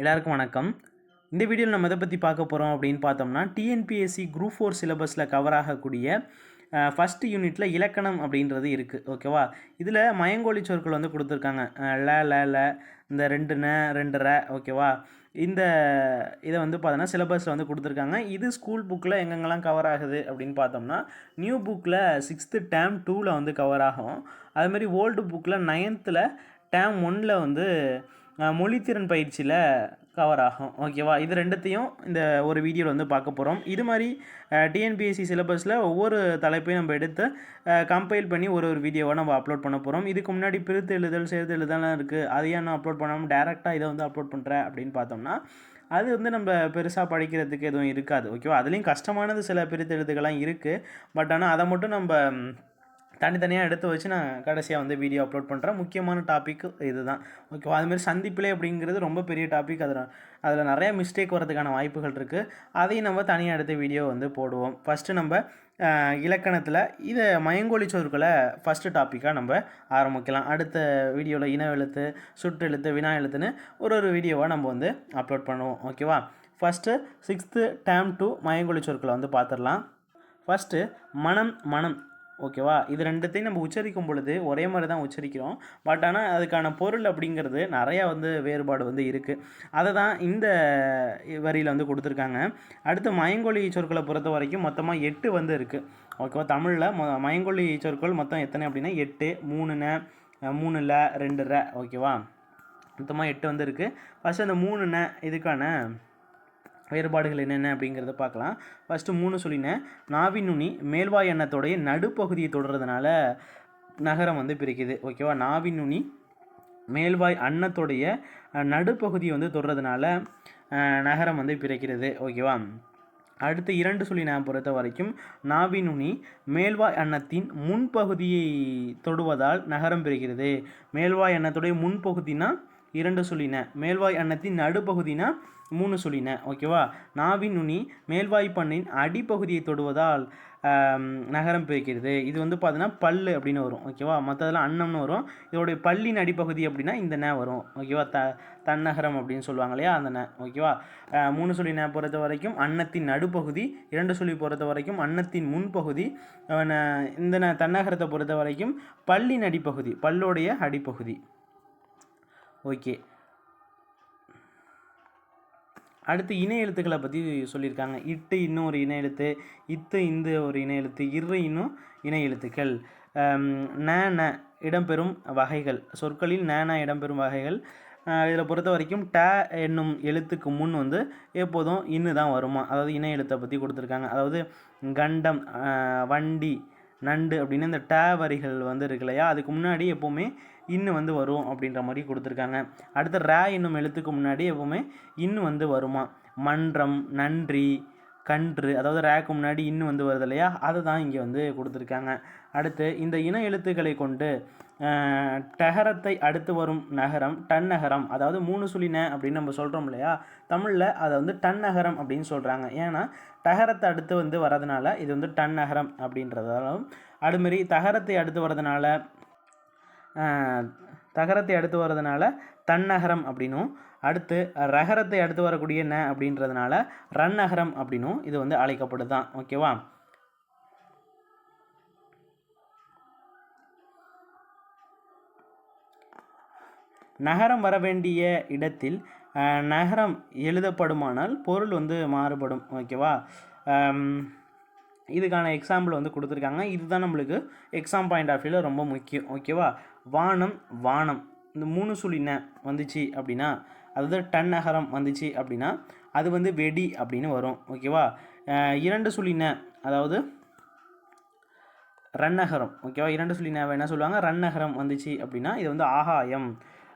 எல்லாருக்கும் வணக்கம். இந்த வீடியோவில் நம்ம எதை பற்றி பார்க்க போகிறோம் அப்படின்னு பார்த்தோம்னா டிஎன்பிஎஸ்சி குரூப் ஃபோர் சிலபஸில் கவர் ஆகக்கூடிய ஃபஸ்ட்டு யூனிட்டில் இலக்கணம் அப்படின்றது இருக்குது ஓகேவா இதில் மயங்கோழி சொற்கள் வந்து கொடுத்துருக்காங்க. ல ல ல இந்த ரெண்டு ந ரெண்டு ர ஓகேவா இந்த இதை வந்து பார்த்தோன்னா சிலபஸில் வந்து கொடுத்துருக்காங்க. இது ஸ்கூல் புக்கில் எங்கெங்கெல்லாம் கவர் ஆகுது அப்படின்னு பார்த்தோம்னா நியூ புக்கில் சிக்ஸ்த்து டேம் டூவில் வந்து கவர் ஆகும். அதுமாதிரி ஓல்டு புக்கில் நைன்த்தில் டேம் ஒனில் வந்து மொழித்திறன் பயிற்சியில் கவர் ஆகும். ஓகேவா இது ரெண்டுத்தையும் இந்த ஒரு வீடியோவில் வந்து பார்க்க போகிறோம் இது மாதிரி டிஎன்பிஎஸ்சி சிலபஸில் ஒவ்வொரு தலைப்பையும் நம்ம எடுத்து கம்பைல் பண்ணி ஒரு ஒரு வீடியோவை நம்ம அப்லோட் பண்ண போகிறோம் இதுக்கு முன்னாடி பிரித்து எழுதல் சேர்த்து எழுதலாம் இருக்குது அதையே நான் அப்லோட் பண்ணாமல் டேரெக்டாக இதை வந்து அப்லோட் பண்ணுறேன் அப்படின்னு பார்த்தோம்னா அது வந்து நம்ம பெருசாக படிக்கிறதுக்கு எதுவும் இருக்காது. ஓகேவா அதுலேயும் கஷ்டமானது சில பிரித்தெழுத்துக்கெல்லாம் இருக்குது பட் ஆனால் அதை மட்டும் நம்ம தனித்தனியாக எடுத்து வச்சு நான் கடைசியாக வந்து வீடியோ அப்லோட் பண்ணுறேன் முக்கியமான டாபிக் இதுதான். ஓகேவா அதுமாரி சந்திப்பிலே அப்படிங்கிறது ரொம்ப பெரிய டாபிக் அதில் அதில் நிறைய மிஸ்டேக் வரதுக்கான வாய்ப்புகள் இருக்குது அதையும் நம்ம தனியாக எடுத்து வீடியோ வந்து போடுவோம். ஃபஸ்ட்டு நம்ம இலக்கணத்தில் இதை மயங்கொலி சொற்களை ஃபஸ்ட்டு டாப்பிக்காக நம்ம ஆரம்பிக்கலாம். அடுத்த வீடியோவில் இன எழுத்து சுற்றெழுத்து வினா எழுத்துன்னு ஒரு ஒரு வீடியோவை நம்ம வந்து அப்லோட் பண்ணுவோம். ஓகேவா ஃபஸ்ட்டு சிக்ஸ்த்து டேம் டூ மயங்கொழி சொற்களை வந்து பார்த்துடலாம். ஃபஸ்ட்டு மனம் மனம். ஓகேவா? இது ரெண்டுத்தையும் நம்ம உச்சரிக்கும் பொழுது ஒரே மாதிரி தான் உச்சரிக்கிறோம். பட் ஆனால் அதுக்கான பொருள் அப்படிங்கிறது நிறையா வந்து வேறுபாடு வந்து இருக்குது அதை தான் இந்த வரியில் வந்து கொடுத்துருக்காங்க. அடுத்து மயங்கொழி சொற்களை பொறுத்த வரைக்கும் மொத்தமாக எட்டு வந்து இருக்குது ஓகேவா? தமிழில் மொ மயங்கொலி சொற்கள் மொத்தம் எத்தனை அப்படின்னா எட்டு மூணுன மூணுல ரெண்டு ர ஓகேவா? மொத்தமாக எட்டு வந்து இருக்குது ஃபஸ்ட் அந்த மூணுன இதுக்கான வேறுபாடுகள் என்னென்ன அப்படிங்கிறத பார்க்கலாம். ஃபஸ்ட்டு மூணு சொல்லினேன். நாவின் நுனி மேல்வாய் எண்ணத்தோடைய நடுப்பகுதியை தொடர்றதுனால நகரம் வந்து பிரிக்குது. ஓகேவா நாவின் நுனி மேல்வாய் அன்னத்துடைய நடுப்பகுதியை நடுப்பகுதி வந்து தொடுறதுனால நகரம் வந்து பிறக்கிறது ஓகேவா அடுத்து இரண்டு சொல்லி நான் பொறுத்த வரைக்கும். நாவின் நுனி மேல்வாய் அன்னத்தின் முன்பகுதியை தொடுவதால் நகரம் பிரிக்கிறது. மேல்வாய் அன்னத்துடைய முன்பகுதினா இரண்டு சொல்லின. மேல்வாய் அன்னத்தின் நடுப்பகுதினா மூணு சொல்லின. ஓகேவா நாவின் நுனி மேல்வாய் பண்ணின் அடிப்பகுதியை தொடுவதால் நகரம் பிரிக்கிறது. இது வந்து பார்த்தீங்கன்னா பல்லு அப்படின்னு வரும். ஓகேவா மற்றதெல்லாம் அன்னம்னு வரும். இதோடைய பல்லின் அடிப்பகுதி அப்படின்னா இந்த ந வரும். ஓகேவா த தன்னகரம் அப்படின்னு சொல்லுவாங்க இல்லையா? அந்த ந. ஓகேவா மூணு சொல்லி ந பொறுத்த வரைக்கும் அன்னத்தின் நடுப்பகுதி இரண்டு சொல்லி பொறுத்த வரைக்கும் அன்னத்தின் முன்பகுதி ந- இந்த ந தன்னகரத்தை பொறுத்த வரைக்கும் பல்லின் அடிப்பகுதி பல்லோடைய அடிப்பகுதி. ஓகே. அடுத்து இணை எழுத்துக்களை பற்றி சொல்லியிருக்காங்க. இட்டு இன்னும் ஒரு இணை எழுத்து இத்து இந்த ஒரு இணை எழுத்து இரு இன்னும் இணை எழுத்துக்கள். ந ந இடம்பெறும் வகைகள் சொற்களில் ந ந இடம்பெறும் வகைகள். இதில் பொறுத்த வரைக்கும் ட என்னும் எழுத்துக்கு முன் வந்து எப்போதும் இன்னு தான் வருமா? அதாவது இணை எழுத்தை பற்றி கொடுத்துருக்காங்க. அதாவது கண்டம் வண்டி நண்டு அப்படின்னு இந்த டே வரிகள் வந்து இருக்கு இல்லையா? அதுக்கு முன்னாடி எப்போவுமே இன்னு வந்து வரும் அப்படின்ற மாதிரி கொடுத்துருக்காங்க. அடுத்து ரே என்னும் எழுத்துக்கு முன்னாடி எப்போவுமே இன்னு வந்து வருமா? மன்றம் நன்றி கன்று அதாவது ரேக்கு முன்னாடி இன்னு வந்து வருது இல்லையா? அதை தான் இங்கே வந்து கொடுத்துருக்காங்க. அடுத்து இந்த இன எழுத்துக்களை கொண்டு அஹ், டகரத்தை அடுத்து வரும் நகரம் டன் நகரம் அதாவது மூணு சுழின அப்படின்னு நம்ம சொல்கிறோம் இல்லையா? தமிழில் அதை வந்து டன் நகரம் அப்படின்னு சொல்கிறாங்க ஏன்னா டகரத்தை அடுத்து வந்து வரதுனால இது வந்து டன் நகரம் அப்படின்றதாலும் அதுமாரி தகரத்தை அடுத்து வரதுனால தகரத்தை அடுத்து வரதுனால தன்னகரம் அப்படின்னும் அடுத்து ரகரத்தை அடுத்து வரக்கூடிய என்ன அப்படின்றதுனால ரன்னகரம் அப்படின்னும் இது வந்து அழைக்கப்படுதான். ஓகேவா? நகரம் வர வேண்டிய இடத்தில் நகரம் எழுதப்படுமானால் பொருள் வந்து மாறுபடும் ஓகேவா? இதுக்கான எக்ஸாம்பிள் வந்து கொடுத்துருக்காங்க. இதுதான் நம்மளுக்கு எக்ஸாம் பாயிண்ட் ஆஃப் வியூவில் ரொம்ப முக்கியம் ஓகேவா? வானம் வானம். இந்த மூணு சுழின வந்துச்சு அப்படின்னா அதாவது டன் நகரம் வந்துச்சு அப்படின்னா அது வந்து வெடி அப்படின்னு வரும் ஓகேவா? இரண்டு சுழின அதாவது ரன்னகரம் ஓகேவா? இரண்டு சுழின என்ன சொல்லுவாங்க? ரன்னகரம் வந்துச்சு அப்படின்னா இது வந்து ஆகாயம்.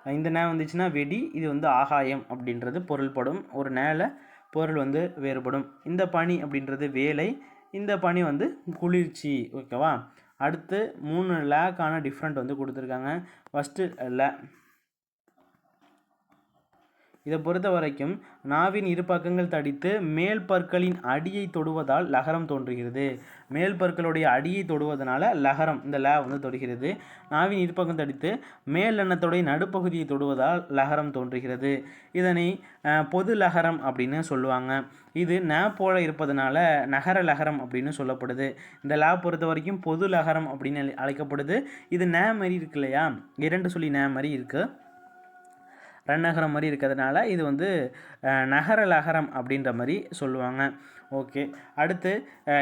இந்த நே வந்துச்சுன்னா வெடி இது வந்து ஆகாயம் அப்படின்றது பொருள்படும். ஒரு நேல பொருள் வந்து வேறுபடும். இந்த பனி அப்படின்றது வேலை இந்த பனி வந்து குளிர்ச்சி ஓகேவா அடுத்து மூணு லேக்கான டிஃப்ரெண்ட் வந்து கொடுத்துருக்காங்க. ஃபஸ்ட்டு லே இதை பொறுத்த வரைக்கும் நாவின் இரு பக்கங்கள் தடித்து மேல் பற்களின் அடியை தொடுவதால் லகரம் தோன்றுகிறது. மேல் பற்களுடைய அடியை தொடுவதனால லகரம் இந்த ல வந்து தொடுகிறது. நாவின் இரு பக்கம் தடித்து மேல் எண்ணத்துடைய நடுப்பகுதியை தொடுவதால் லகரம் தோன்றுகிறது. இதனை பொது லகரம் அப்படின்னு சொல்லுவாங்க. இது ந போல இருப்பதனால நகர லகரம் அப்படின்னு சொல்லப்படுது. இந்த லா பொறுத்த வரைக்கும் பொது லகரம் அப்படின்னு அழை- அழைக்கப்படுது. இது ந மாதிரி இருக்கு இல்லையா? இரண்டு சொல்லி ந மாதிரி இருக்குது ரன்னகரம் மாதிரி இருக்கிறதுனால இது வந்து நகர லகரம் அப்படின்ற மாதிரி சொல்லுவாங்க. ஓகே. அடுத்து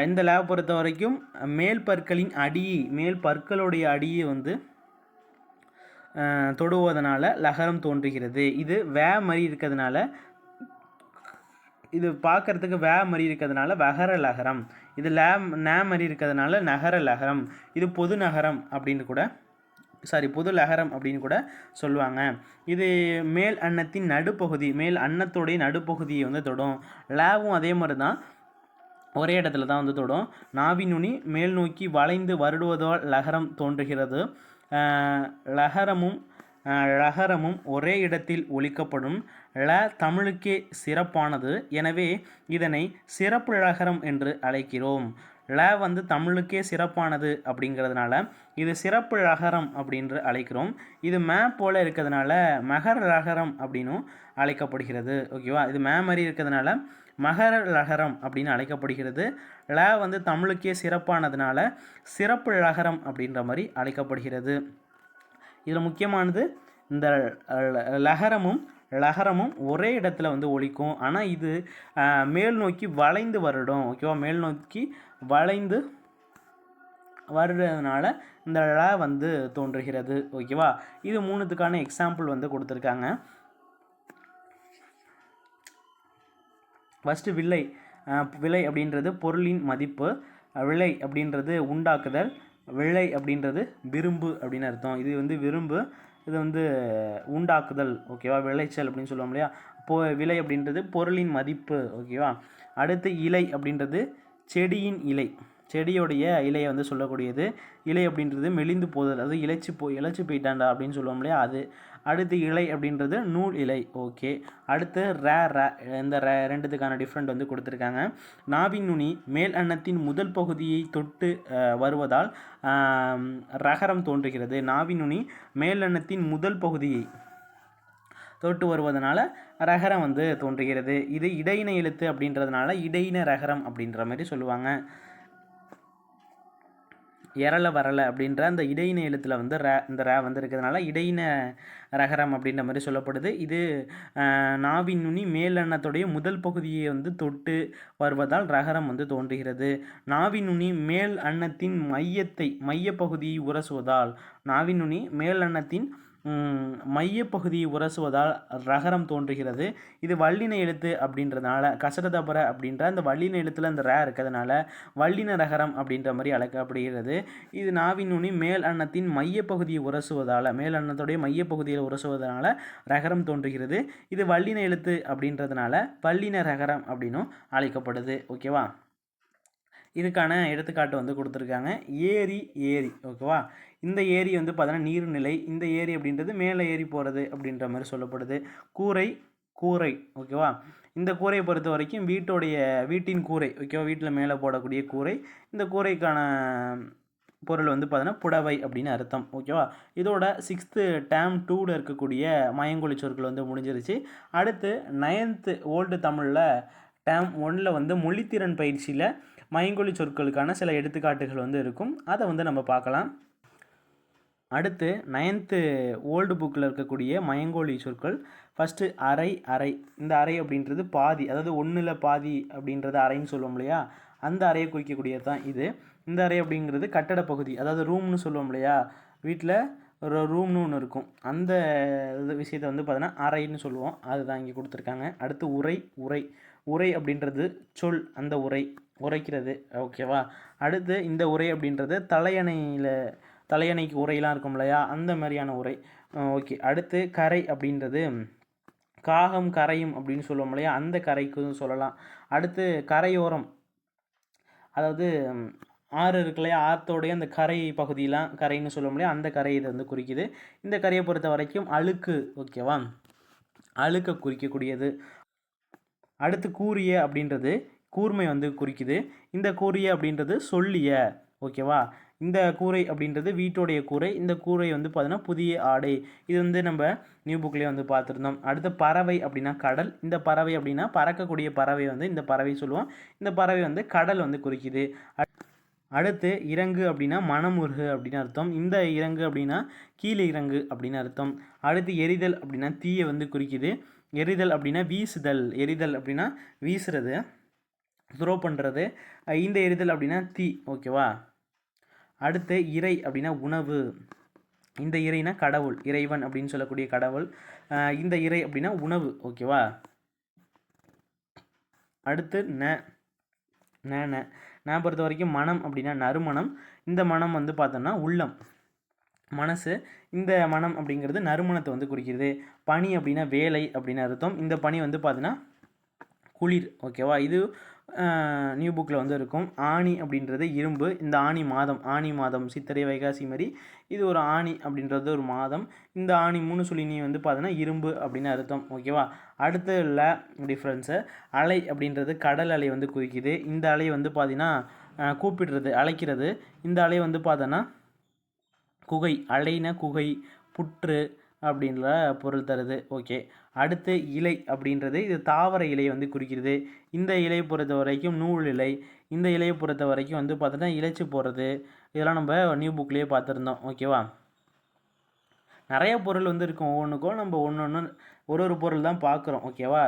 இந்த லேப் பொறுத்த வரைக்கும் மேல் பற்களின் அடியை மேல் பற்களுடைய அடியை வந்து தொடுவதனால லகரம் தோன்றுகிறது. இது வே மாதிரி இருக்கிறதுனால இது பார்க்கறதுக்கு வே மாதிரி இருக்கிறதுனால வகர லகரம். இது லே நே மாதிரி இருக்கிறதுனால நகர லகரம். இது பொது நகரம் அப்படின்னு கூட சாரி புது லகரம் அப்படின்னு கூட சொல்லுவாங்க. இது மேல் அன்னத்தின் நடுப்பகுதி மேல் அன்னத்தோடைய நடுப்பகுதியை வந்து தொடும். லேவும் அதே மாதிரி தான் ஒரே இடத்துல தான் வந்து தொடும். நாவி நுனி மேல் நோக்கி வளைந்து வருடுவதால் லகரம் தோன்றுகிறது. லகரமும் லகரமும் ஒரே இடத்தில் ஒலிக்கப்படும். ல தமிழுக்கே சிறப்பானது. எனவே இதனை சிறப்பு லகரம் என்று அழைக்கிறோம். ல வந்து தமிழுக்கே சிறப்பானது அப்படிங்கிறதுனால இது சிறப்பு ழகரம் அப்படின்று அழைக்கிறோம். இது மே போல இருக்கிறதுனால மகர லகரம் அப்படின்னும் அழைக்கப்படுகிறது. ஓகேவா? இது மே மாதிரி இருக்கிறதுனால மகர லகரம் அப்படின்னு அழைக்கப்படுகிறது. ல வந்து தமிழுக்கே சிறப்பானதுனால சிறப்பு லகரம் அப்படின்ற மாதிரி அழைக்கப்படுகிறது. இதில் முக்கியமானது இந்த ல- லகரமும் லகரமும் ஒரே இடத்துல வந்து ஒழிக்கும் ஆனால் இது மேல் நோக்கி வளைந்து வருடும். ஓகேவா மேல் நோக்கி வளைந்து வருடனால இந்த ழ வந்து தோன்றுகிறது. ஓகேவா இது மூணுத்துக்கான எக்ஸாம்பிள் வந்து கொடுத்துருக்காங்க. ஃபஸ்ட்டு விலை விலை அப்படின்றது பொருளின் மதிப்பு. விலை அப்படின்றது உண்டாக்குதல். விலை அப்படின்றது விரும்பு அப்படின்னு அர்த்தம். இது வந்து விரும்பு இது வந்து உண்டாக்குதல் ஓகேவா விளைச்சல் அப்படின்னு சொல்லுவோம் இல்லையா? இப்போ விலை அப்படின்றது பொருளின் மதிப்பு ஓகேவா அடுத்து இலை அப்படின்றது செடியின் இலை. செடியோடைய இலையை வந்து சொல்லக்கூடியது இலை அப்படின்றது மெலிந்து போதல். அது இலைச்சி போ இலைச்சி போயிட்டாண்டா அப்படின்னு சொல்லுவோம் இல்லையா? அது. அடுத்து இலை அப்படின்றது நூல் இலை. ஓகே அடுத்து ரே ரே. இந்த ரே ரெண்டுத்துக்கான டிஃப்ரெண்ட் வந்து கொடுத்துருக்காங்க. நாவின் நுனி மேல் அன்னத்தின் முதல் பகுதியை தொட்டு வருவதால் ரகரம் தோன்றுகிறது. நாவின் நுனி மேல் அன்னத்தின் முதல் பகுதியை தொட்டு வருவதனால ரகரம் வந்து தோன்றுகிறது. இது இடையின எழுத்து அப்படின்றதுனால இடையின ரகரம் அப்படின்ற மாதிரி சொல்லுவாங்க. எரல வரல அப்படின்ற அந்த இடையின எழுத்தில் வந்து ரே இந்த ரே வந்து இருக்கிறதுனால இடையின ரகரம் அப்படின்ற மாதிரி சொல்லப்படுது. இது நாவின் நுனி மேலெண்ணத்துடைய முதல் பகுதியை வந்து தொட்டு வருவதால் ரகரம் வந்து தோன்றுகிறது. நாவின் நுனி மேல் அன்னத்தின் மையத்தை மையப்பகுதியை உரசுவதால் நாவின் நுனி மேல் அன்னத்தின் மையப்பகுதியை உரசுவதால் ரகரம் தோன்றுகிறது. இது வல்லின எழுத்து அப்படின்றதுனால கசடதபர அப்படின்ற அந்த வல்லின எழுத்தில் அந்த ரே இருக்கிறதுனால வல்லின ரகரம் அப்படின்ற மாதிரி அழைக்கப்படுகிறது. இது நாவின் நுனி மேல் அன்னத்தின் மையப்பகுதியை உரசுவதால் மேல் அன்னத்துடைய மையப்பகுதியில் உரசுவதனால ரகரம் தோன்றுகிறது. இது வல்லின எழுத்து அப்படின்றதுனால வல்லின ரகரம் அப்படின்னும் அழைக்கப்படுது. ஓகேவா? இதுக்கான எடுத்துக்காட்டு வந்து கொடுத்துருக்காங்க. ஏரி ஏரி. ஓகேவா? இந்த ஏரி வந்து பார்த்தோன்னா நீர்நிலை இந்த ஏரி அப்படின்றது மேலே ஏறி போகிறது அப்படின்ற மாதிரி சொல்லப்படுது. கூரை கூரை ஓகேவா இந்த கூரையை பொறுத்த வரைக்கும் வீட்டோடைய வீட்டின் கூரை ஓகேவா வீட்டில் மேலே போடக்கூடிய கூரை. இந்த கூரைக்கான பொருள் வந்து பார்த்தோன்னா புடவை அப்படின்னு அர்த்தம் ஓகேவா இதோட சிக்ஸ்த்து டேம் டூவில் இருக்கக்கூடிய மயங்கொழி சொற்கள் வந்து முடிஞ்சிருச்சு. அடுத்து நைன்த்து ஓல்டு தமிழில் டேம் ஒன்னில் வந்து மொழித்திறன் பயிற்சியில் மயங்கொழி சொற்களுக்கான சில எடுத்துக்காட்டுகள் வந்து இருக்கும். அதை வந்து நம்ம பார்க்கலாம். அடுத்து நைன்த்து ஓல்டு புக்கில் இருக்கக்கூடிய மயங்கோலி சொற்கள். ஃபஸ்ட்டு அரை அரை. இந்த அரை அப்படின்றது பாதி அதாவது ஒன்றில் பாதி அப்படின்றது அறைன்னு சொல்லுவோம் இல்லையா? அந்த அறையை குறிக்கக்கூடியது தான் இது. இந்த அறை அப்படிங்கிறது கட்டட பகுதி அதாவது ரூம்னு சொல்லுவோம் இல்லையா? வீட்டில் ஒரு ரூம்னு ஒன்று இருக்கும். அந்த இது விஷயத்தை வந்து பார்த்தோன்னா அறைன்னு சொல்லுவோம். அதுதான் இங்கே கொடுத்துருக்காங்க. அடுத்து உரை உரை. உரை அப்படின்றது சொல் அந்த உரை. உரைக்கிறது ஓகேவா? அடுத்து இந்த உரை அப்படின்றது தலையணையில் தலையணைக்கு உரையெல்லாம் இருக்கும் இல்லையா? அந்த மாதிரியான உரை. ஓகே. அடுத்து கரை அப்படின்றது காகம் கரையும் அப்படின்னு சொல்லுவோம் இல்லையா? அந்த கரைக்கும் சொல்லலாம். அடுத்து கரையோரம். அதாவது ஆறு இருக்கு இல்லையா? ஆற்றோடைய அந்த கரை பகுதியெலாம் கரைன்னு சொல்லுவோம் இல்லையா? அந்த கரை இதை வந்து குறிக்குது. இந்த கரையை பொறுத்த வரைக்கும் அழுக்கு ஓகேவா? அழுக்க குறிக்கக்கூடியது. அடுத்து கூறிய அப்படின்றது கூர்மை வந்து குறிக்குது. இந்த கூறிய அப்படின்றது சொல்லிய ஓகேவா? இந்த கூரை அப்படின்றது வீட்டோடைய கூரை. இந்த கூரை வந்து பார்த்தீங்கன்னா புதிய ஆடை. இது வந்து நம்ம நியூ புக்லேயே வந்து பார்த்துருந்தோம். அடுத்து பறவை அப்படின்னா கடல். இந்த பறவை அப்படின்னா பறக்கக்கூடிய பறவை வந்து இந்த பறவை சொல்லுவோம். இந்த பறவை வந்து கடல் வந்து குறிக்குது. அடுத்து இறங்கு அப்படின்னா மனமுருகு அப்படின்னு அர்த்தம். இந்த இறங்கு அப்படின்னா கீழே இறங்கு அப்படின்னு அர்த்தம். அடுத்து எரிதல் அப்படின்னா தீயை வந்து குறிக்குது. எரிதல் அப்படின்னா வீசுதல். எரிதல் அப்படின்னா வீசுறது த்ரோ பண்ணுறது இந்த எரிதல் அப்படின்னா தீ. ஓகேவா அடுத்து இறை அப்படின்னா உணவு. இந்த இறைனா கடவுள் இறைவன் அப்படின்னு சொல்லக்கூடிய கடவுள். இந்த இறை அப்படின்னா உணவு ஓகேவா அடுத்து ந ந நான் பொறுத்த வரைக்கும் மனம் அப்படின்னா நறுமணம். இந்த மனம் வந்து பார்த்தோன்னா உள்ளம். மனசு இந்த மனம் அப்படிங்கிறது நறுமணத்தை வந்து குறிக்கிறது. பனி அப்படின்னா வேலை அப்படின்னு அர்த்தம். இந்த பனி வந்து பார்த்தீங்கன்னா குளிர் ஓகேவா இது நியூ புக்கில் வந்து இருக்கும் ஆணி அப்படின்றது இரும்பு. இந்த ஆணி மாதம் ஆணி மாதம் சித்திரை வைகாசி மாதிரி இது ஒரு ஆணி அப்படின்றது ஒரு மாதம். இந்த ஆணி மூணு சுழினி வந்து பார்த்தோன்னா இரும்பு அப்படின்னு அர்த்தம். ஓகேவா அடுத்து உள்ள டிஃப்ரென்ஸு அலை அப்படின்றது கடல் அலை வந்து குறிக்குது. இந்த அலை வந்து பார்த்தீங்கன்னா கூப்பிடுறது அழைக்கிறது. இந்த அலை வந்து பார்த்தோன்னா குகை அலைன குகை புற்று அப்படின்ற பொருள் தருது. ஓகே. அடுத்து இலை அப்படின்றது இது தாவர இலையை வந்து குறிக்கிறது. இந்த இலையை பொறுத்த வரைக்கும் நூல் இலை. இந்த இலையை பொறுத்த வரைக்கும் வந்து பார்த்தோன்னா இலைச்சி போடுறது. இதெல்லாம் நம்ம நியூ புக்லேயே பார்த்துருந்தோம் ஓகேவா நிறைய பொருள் வந்து இருக்கும். ஒவ்வொன்றுக்கும் நம்ம ஒன்று ஒன்று ஒரு ஒரு பொருள் தான் பார்க்குறோம் ஓகேவா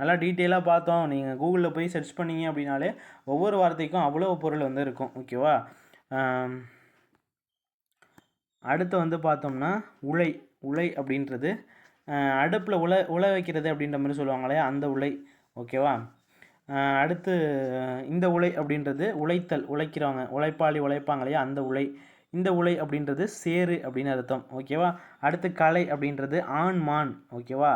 நல்லா டீட்டெயிலாக பார்த்தோம். நீங்கள் கூகுளில் போய் சர்ச் பண்ணிங்க அப்படின்னாலே ஒவ்வொரு வார்த்தைக்கும் அவ்வளோ பொருள் வந்து இருக்கும். ஓகேவா அடுத்து வந்து பார்த்தோம்னா உலை உலை அப்படின்றது அடுப்பில் உல உல வைக்கிறது அப்படின்ற மாதிரி சொல்லுவாங்களே அந்த உலை ஓகேவா அடுத்து இந்த உலை அப்படின்றது உழைத்தல் உழைக்கிறவங்க உழைப்பாளி உழைப்பாங்க இல்லையா? அந்த உலை இந்த உலை அப்படின்றது சேரு அப்படின்னு அர்த்தம் ஓகேவா அடுத்து கலை அப்படின்றது ஆண் மான் ஓகேவா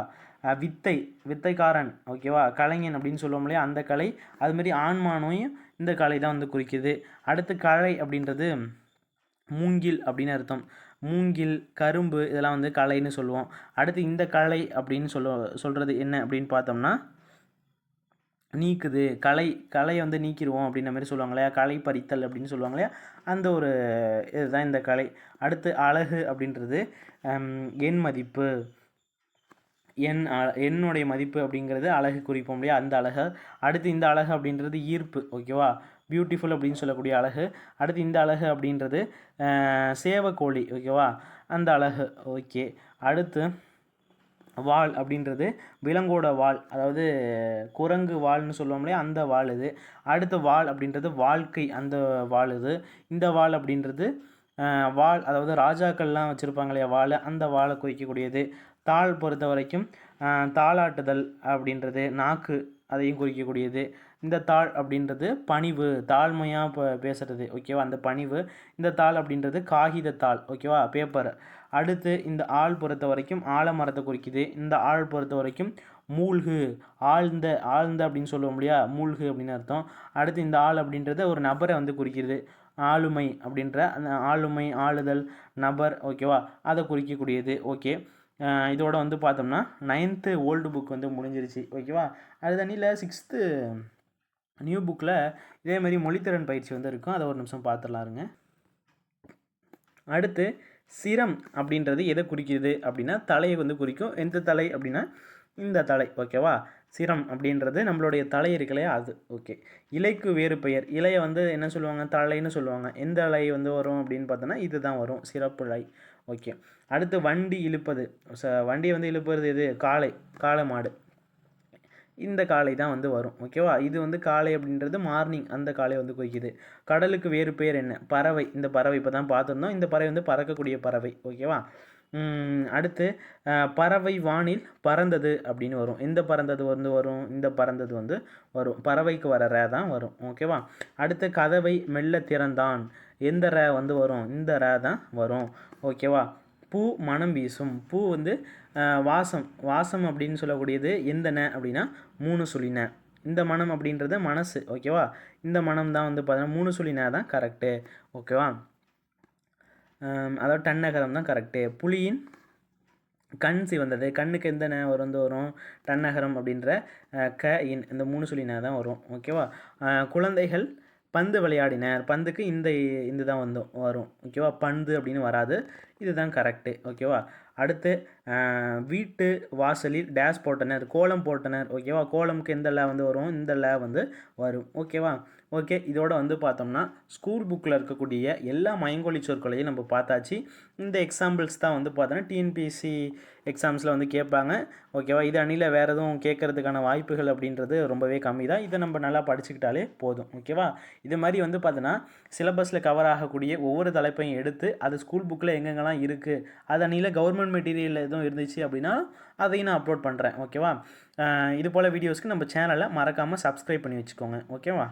வித்தை வித்தைக்காரன் ஓகேவா கலைஞன் அப்படின்னு சொல்லுவோம் இல்லையா? அந்த கலை அதுமாரி ஆண்மானையும் இந்த கலை தான் வந்து குறிக்குது. அடுத்து கலை அப்படின்றது மூங்கில் அப்படின்னு அர்த்தம். மூங்கில் கரும்பு இதெல்லாம் வந்து கலைன்னு சொல்லுவோம். அடுத்து இந்த கலை அப்படின்னு சொல்ல சொல்கிறது என்ன அப்படின்னு பார்த்தோம்னா நீக்குது. கலை கலையை வந்து நீக்கிடுவோம் அப்படின்ற மாதிரி சொல்லுவாங்க இல்லையா? களை பறித்தல் அப்படின்னு சொல்லுவாங்க இல்லையா? அந்த ஒரு இதுதான் இந்த கலை. அடுத்து அழகு அப்படின்றது எண் மதிப்பு. எண் எண்ணுடைய மதிப்பு அப்படிங்கிறது அழகு குறிப்போம் இல்லையா? அந்த அழகு. அடுத்து இந்த அழகு அப்படின்றது ஈர்ப்பு. ஓகேவா? பியூட்டிஃபுல் அப்படின்னு சொல்லக்கூடிய அழகு. அடுத்து இந்த அழகு அப்படின்றது சேவக்கோழி ஓகேவா அந்த அழகு ஓகே அடுத்து வால் அப்படின்றது விலங்கோட வால் அதாவது குரங்கு வால்னு சொல்லுவோம் இல்லையா? அந்த வால் இது. அடுத்த வால் அப்படின்றது வாழ்க்கை அந்த வால் இது. இந்த வால் அப்படின்றது வால் அதாவது ராஜாக்கள்லாம் வச்சுருப்பாங்க இல்லையா? வால் அந்த வாழை குறிக்கக்கூடியது. தாள் பொறுத்த வரைக்கும் தாளாட்டுதல் அப்படின்றது நாக்கு அதையும் குறிக்கக்கூடியது. இந்த தாள் அப்படின்றது பணிவு தாழ்மையாக இப்போ பேசுகிறது ஓகேவா அந்த பணிவு இந்த தாள் அப்படின்றது காகித தாள் ஓகேவா பேப்பர் அடுத்து இந்த ஆள் பொறுத்த வரைக்கும் ஆலமரத்தை குறிக்குது. இந்த ஆள் பொறுத்த வரைக்கும் மூழ்கு ஆழ்ந்த ஆழ்ந்த அப்படின்னு சொல்லுவோம் இல்லையா? மூழ்கு அப்படின்னு அர்த்தம். அடுத்து இந்த ஆள் அப்படின்றது ஒரு நபரை வந்து குறிக்கிறது ஆளுமை அப்படின்ற அந்த ஆளுமை ஆளுதல் நபர் ஓகேவா அதை குறிக்கக்கூடியது ஓகே இதோட வந்து பார்த்தோம்னா நைன்த்து ஓல்டு புக் வந்து முடிஞ்சிருச்சு ஓகேவா அது தண்ணியில் சிக்ஸ்த்து நியூ புக்கில் இதே மாதிரி மொழித்திறன் பயிற்சி வந்து இருக்கும். அதை ஒரு நிமிஷம் பார்த்துடலாருங்க. அடுத்து சிரம் அப்படின்றது எதை குறிக்கிறது அப்படின்னா தலையை வந்து குறிக்கும். எந்த தலை அப்படின்னா இந்த தலை ஓகேவா சிரம் அப்படின்றது நம்மளுடைய தலை இருக்கலையா அது ஓகே இலைக்கு வேறு பெயர். இலையை வந்து என்ன சொல்லுவாங்க? தலைன்னு சொல்லுவாங்க. எந்த அலை வந்து வரும் அப்படின்னு பார்த்தோன்னா இது தான் வரும். சிறப்பு ஓகே அடுத்து வண்டி இழுப்பது. ச வண்டியை வந்து இழுப்புறது எது? காளை காளை மாடு. இந்த காலை தான் வந்து வரும் ஓகேவா இது வந்து காலை அப்படின்றது மார்னிங் அந்த காலை வந்து குறிக்குது. கடலுக்கு வேறு பேர் என்ன? பறவை. இந்த பறவை இப்போ தான் பார்த்துருந்தோம். இந்த பறவை வந்து பறக்கக்கூடிய பறவை ஓகேவா அடுத்து பறவை வானில் பறந்தது அப்படின்னு வரும். இந்த பறந்தது வந்து வரும்? இந்த பறந்தது வந்து வரும். பறவைக்கு வர ரே தான் வரும் ஓகேவா அடுத்து கதவை மெல்ல திறந்தான். எந்த ரே வந்து வரும்? இந்த ரே தான் வரும் ஓகேவா பூ மனம் வீசும். பூ வந்து வாசம். வாசம் அப்படின்னு சொல்லக்கூடியது எந்த ந அப்படின்னா மூணு சொல்லின இந்த மனம் அப்படின்றது மனசு. ஓகேவா இந்த மனம் தான் வந்து பார்த்தீங்கன்னா மூணு சொல்லினா தான் கரெக்டு ஓகேவா அதாவது டன்னகரம் தான் கரெக்டு புலியின் கண் சிவந்தது. கண்ணுக்கு எந்த ந வந்து வரும்? டன்னகரம் அப்படின்ற க இன் இந்த மூணு சொல்லினா தான் வரும். ஓகேவா குழந்தைகள் பந்து விளையாடினர். பந்துக்கு இந்த இந்த தான் வந்து வரும். ஓகேவா பந்து அப்படின்னு வராது. இதுதான் கரெக்டு ஓகேவா அடுத்து வீட்டு வாசலில் டேஷ் போட்டனர் கோலம் போட்டனர் ஓகேவா? கோலமுக்கு எந்த ல வந்து வரும்? இந்த ல வந்து வரும் ஓகேவா? ஓகே இதோட வந்து பார்த்தோம்னா ஸ்கூல் புக்கில் இருக்கக்கூடிய எல்லா மயங்கொழி சொற்களையும் நம்ம பார்த்தாச்சு. இந்த எக்ஸாம்பிள்ஸ் தான் வந்து பார்த்தோன்னா டிஎன்பிஎஸ்சி எக்ஸாம்ஸில் வந்து கேட்பாங்க. ஓகேவா இது அணியில் வேறு எதுவும் கேட்கறதுக்கான வாய்ப்புகள் அப்படின்றது ரொம்பவே கம்மி தான். இதை நம்ம நல்லா படிச்சுக்கிட்டாலே போதும். ஓகேவா இது மாதிரி வந்து பார்த்தோன்னா சிலபஸில் கவர் ஆகக்கூடிய ஒவ்வொரு தலைப்பையும் எடுத்து அது ஸ்கூல் புக்கில் எங்கெங்கெல்லாம் இருக்குது அது அணியில் கவர்மெண்ட் மெட்டீரியல் எதுவும் இருந்துச்சு அப்படின்னா அதையும் நான் அப்லோட் பண்ணுறேன் ஓகேவா இது போல் வீடியோஸ்க்கு நம்ம சேனலை மறக்காமல் சப்ஸ்கிரைப் பண்ணி வச்சுக்கோங்க. ஓகேவா